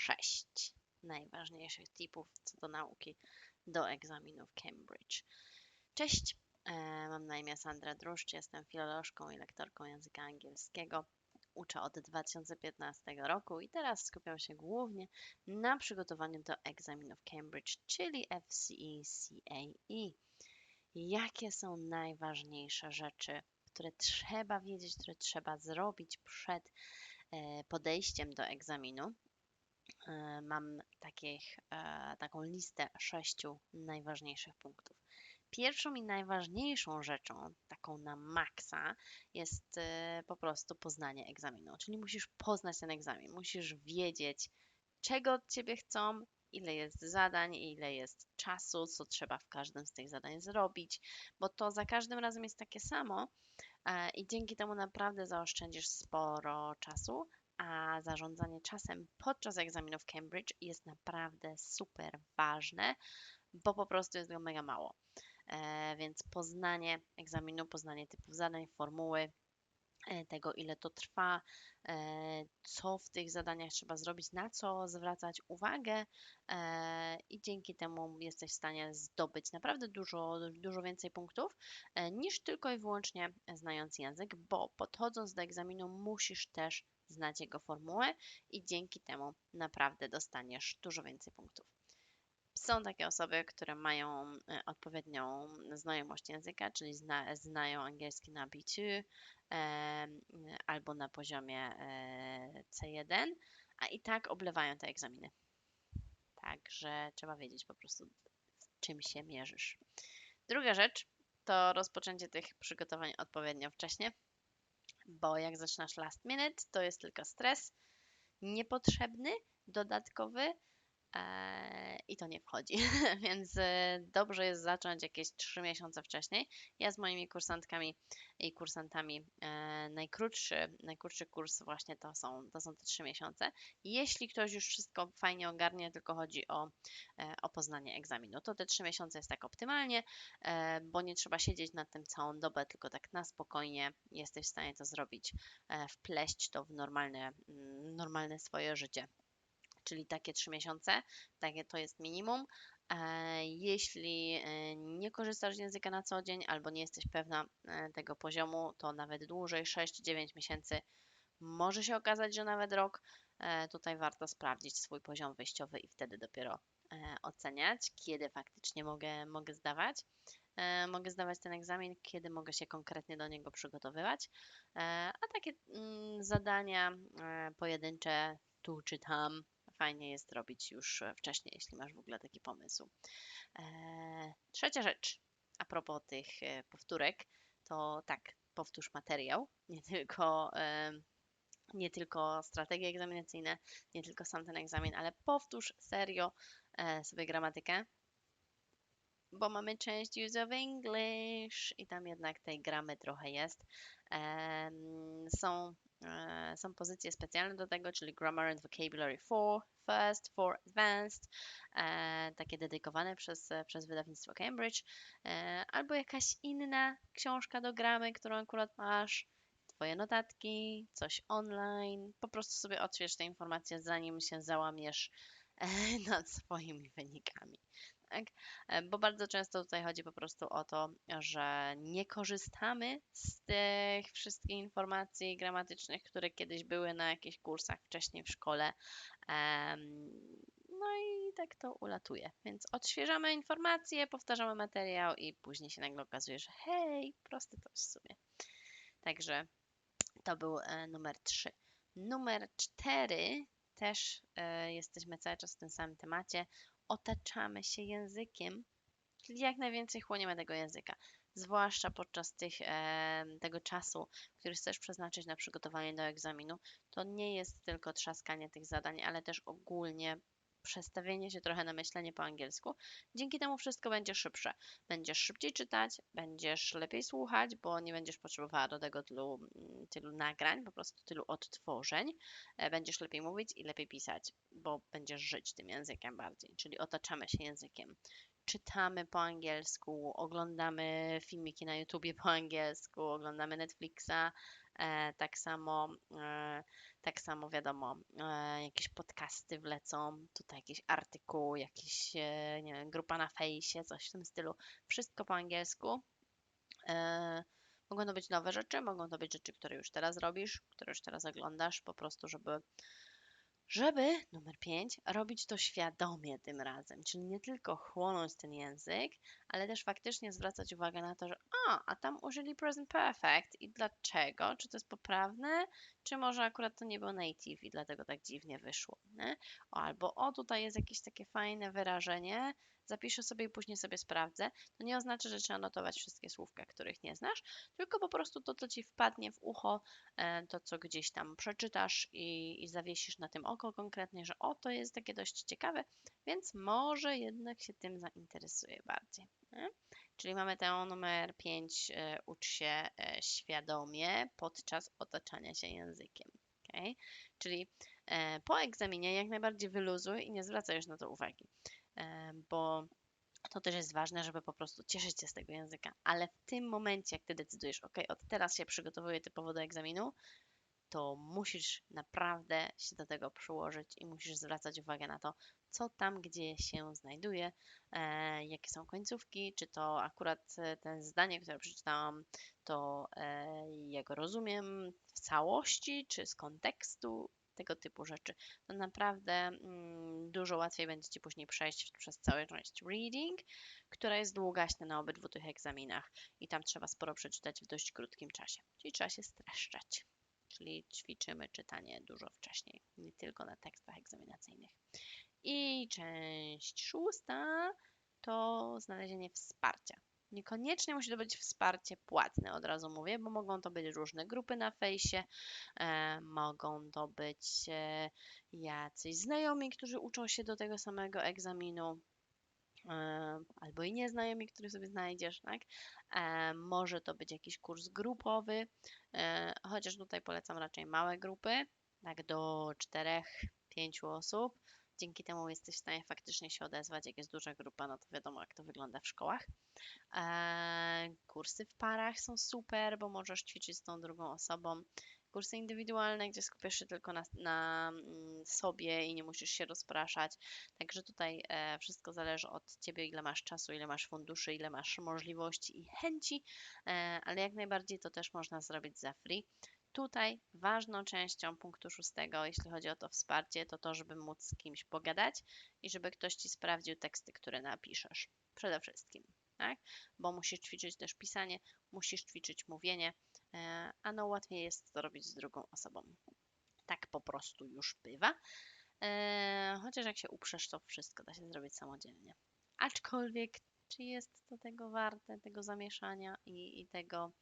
sześć najważniejszych tipów co do nauki do egzaminu w Cambridge. Cześć, e, mam na imię Sandra Druszcz, jestem filolożką i lektorką języka angielskiego. Uczę od 2015 roku i teraz skupiam się głównie na przygotowaniu do egzaminu w Cambridge, czyli FCE CAE. Jakie są najważniejsze rzeczy, które trzeba wiedzieć, które trzeba zrobić przed e, podejściem do egzaminu? E, mam takich, e, taką listę sześciu najważniejszych punktów. Pierwszą i najważniejszą rzeczą, taką na maksa, jest e, po prostu poznanie egzaminu. Czyli musisz poznać ten egzamin, musisz wiedzieć, czego od ciebie chcą, ile jest zadań, ile jest czasu, co trzeba w każdym z tych zadań zrobić, bo to za każdym razem jest takie samo i dzięki temu naprawdę zaoszczędzisz sporo czasu, a zarządzanie czasem podczas egzaminów Cambridge jest naprawdę super ważne, bo po prostu jest go mega mało. E, więc poznanie egzaminu, poznanie typów zadań, formuły, e, tego, ile to trwa, e, co w tych zadaniach trzeba zrobić, na co zwracać uwagę, i dzięki temu jesteś w stanie zdobyć naprawdę dużo, dużo więcej punktów niż tylko i wyłącznie znając język, bo podchodząc do egzaminu musisz też znać jego formułę i dzięki temu naprawdę dostaniesz dużo więcej punktów. Są takie osoby, które mają e, odpowiednią znajomość języka, czyli zna, znają angielski na B2 e, albo na poziomie e, C1, a i tak oblewają te egzaminy. Także trzeba wiedzieć po prostu, z czym się mierzysz. Druga rzecz to rozpoczęcie tych przygotowań odpowiednio wcześnie, bo jak zaczynasz last minute, to jest tylko stres niepotrzebny, dodatkowy i to nie wchodzi. Więc e, dobrze jest zacząć jakieś 3 miesiące wcześniej. Ja z moimi kursantkami i kursantami e, najkrótszy, najkrótszy kurs właśnie to są, to są te 3 miesiące. Jeśli ktoś już wszystko fajnie ogarnie, tylko chodzi o, e, o poznanie egzaminu, to te 3 miesiące jest tak optymalnie, e, bo nie trzeba siedzieć nad tym całą dobę, tylko tak na spokojnie jesteś w stanie to zrobić, e, wpleść to w normalne, mm, normalne swoje życie czyli takie 3 miesiące, takie to jest minimum. E, jeśli e, nie korzystasz z języka na co dzień albo nie jesteś pewna e, tego poziomu, to nawet dłużej 6-9 miesięcy może się okazać, że nawet rok. Tutaj warto sprawdzić swój poziom wyjściowy i wtedy dopiero oceniać, kiedy faktycznie mogę, mogę zdawać. Mogę zdawać ten egzamin, kiedy mogę się konkretnie do niego przygotowywać. A takie mm, zadania pojedyncze tu czy tam fajnie jest robić już e, wcześniej, jeśli masz w ogóle taki pomysł. E, trzecia rzecz, a propos tych e, powtórek, to tak, powtórz materiał, nie tylko, nie tylko strategie egzaminacyjne, nie tylko sam ten egzamin, ale powtórz serio sobie gramatykę, bo mamy część Use of English i tam jednak tej gramy trochę jest. Są są pozycje specjalne do tego, czyli Grammar and Vocabulary for First, for Advanced, e, takie dedykowane przez, przez wydawnictwo Cambridge, e, albo jakaś inna książka do gramy, którą akurat masz, Twoje notatki, coś online. Po prostu sobie odśwież te informacje, zanim się załamiesz nad swoimi wynikami? E, bo bardzo często tutaj chodzi po prostu o to, że nie korzystamy z tych wszystkich informacji gramatycznych, które kiedyś były na jakichś kursach wcześniej w szkole. No i tak to ulatuje. Więc odświeżamy informacje, powtarzamy materiał i później się nagle okazuje, że hej, prosty to w sumie. Także to był e, numer 3. Numer 4 też e, jesteśmy cały czas w tym samym temacie otaczamy się językiem, czyli jak najwięcej chłoniemy tego języka. Zwłaszcza podczas tych, e, tego czasu, który chcesz przeznaczyć na przygotowanie do egzaminu, to nie jest tylko trzaskanie tych zadań, ale też ogólnie przestawienie się trochę na myślenie po angielsku. Dzięki temu wszystko będzie szybsze. Będziesz szybciej czytać, będziesz lepiej słuchać, bo nie będziesz potrzebowała do tego tylu, mm, tylu nagrań, po prostu tylu odtworzeń. E, będziesz lepiej mówić i lepiej pisać, bo będziesz żyć tym językiem bardziej, czyli otaczamy się językiem. Czytamy po angielsku, oglądamy filmiki na YouTubie po angielsku, oglądamy Netflixa, e, tak samo e, Tak samo wiadomo, e, jakieś podcasty wlecą, tutaj jakieś artykuły, jakieś, e, nie wiem, grupa na fejsie, coś w tym stylu. Wszystko po angielsku. E, mogą to być nowe rzeczy, mogą to być rzeczy, które już teraz robisz, które już teraz oglądasz, po prostu, żeby żeby, numer 5, robić to świadomie tym razem, czyli nie tylko chłonąć ten język, ale też faktycznie zwracać uwagę na to, że a, a tam użyli present perfect i dlaczego? Czy to jest poprawne? Czy może akurat to nie był native i dlatego tak dziwnie wyszło, nie? O, albo o, tutaj jest jakieś takie fajne wyrażenie, zapiszę sobie i później sobie sprawdzę. To nie oznacza, że trzeba notować wszystkie słówka, których nie znasz, tylko po prostu to, co ci wpadnie w ucho, e, to, co gdzieś tam przeczytasz i, i zawiesisz na tym oko konkretnie, że o, to jest takie dość ciekawe, więc może jednak się tym zainteresuje bardziej. Czyli mamy tę numer 5, e, ucz się e, świadomie podczas otaczania się językiem. Okay? Czyli po egzaminie jak najbardziej wyluzuj i nie zwracaj już na to uwagi, bo to też jest ważne, żeby po prostu cieszyć się z tego języka. Ale w tym momencie, jak ty decydujesz, ok, od teraz się przygotowuję typowo do egzaminu, to musisz naprawdę się do tego przyłożyć i musisz zwracać uwagę na to, co tam, gdzie się znajduje, e, jakie są końcówki, czy to akurat e, ten zdanie, które przeczytałam, to e, ja go rozumiem w całości, czy z kontekstu, tego typu rzeczy. To naprawdę mm, dużo łatwiej będzie Ci później przejść przez całą część reading, która jest długaśna na obydwu tych egzaminach i tam trzeba sporo przeczytać w dość krótkim czasie, czyli trzeba się streszczać czyli ćwiczymy czytanie dużo wcześniej, nie tylko na tekstach egzaminacyjnych. I część szósta to znalezienie wsparcia. Niekoniecznie musi to być wsparcie płatne, od razu mówię, bo mogą to być różne grupy na fejsie, e, mogą to być e, jacyś znajomi, którzy uczą się do tego samego egzaminu, e, albo i nieznajomi, który sobie znajdziesz, tak? E, może to być jakiś kurs grupowy, e, chociaż tutaj polecam raczej małe grupy, tak do 4-5 osób. Dzięki temu jesteś w stanie faktycznie się odezwać. Jak jest duża grupa, no to wiadomo, jak to wygląda w szkołach. E, kursy w parach są super, bo możesz ćwiczyć z tą drugą osobą. Kursy indywidualne, gdzie skupiasz się tylko na, na mm, sobie i nie musisz się rozpraszać. Także tutaj e, wszystko zależy od Ciebie, ile masz czasu, ile masz funduszy, ile masz możliwości i chęci, e, ale jak najbardziej to też można zrobić za free. Tutaj ważną częścią punktu szóstego, jeśli chodzi o to wsparcie, to to, żeby móc z kimś pogadać i żeby ktoś Ci sprawdził teksty, które napiszesz. Przede wszystkim, tak? Bo musisz ćwiczyć też pisanie, musisz ćwiczyć mówienie, e, a no łatwiej jest to robić z drugą osobą. Tak po prostu już bywa. E, chociaż jak się uprzesz, to wszystko da się zrobić samodzielnie. Aczkolwiek, czy jest to tego warte, tego zamieszania i, i tego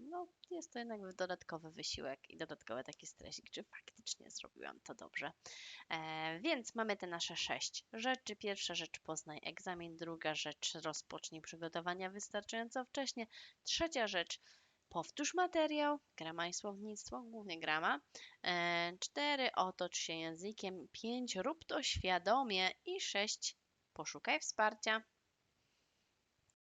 no, jest to jednak dodatkowy wysiłek i dodatkowy taki stresik, czy faktycznie zrobiłam to dobrze. E, więc mamy te nasze sześć rzeczy. Pierwsza rzecz poznaj egzamin, druga rzecz rozpocznij przygotowania wystarczająco wcześnie, trzecia rzecz powtórz materiał, grama i słownictwo, głównie grama. E, cztery otocz się językiem, pięć rób to świadomie i sześć poszukaj wsparcia.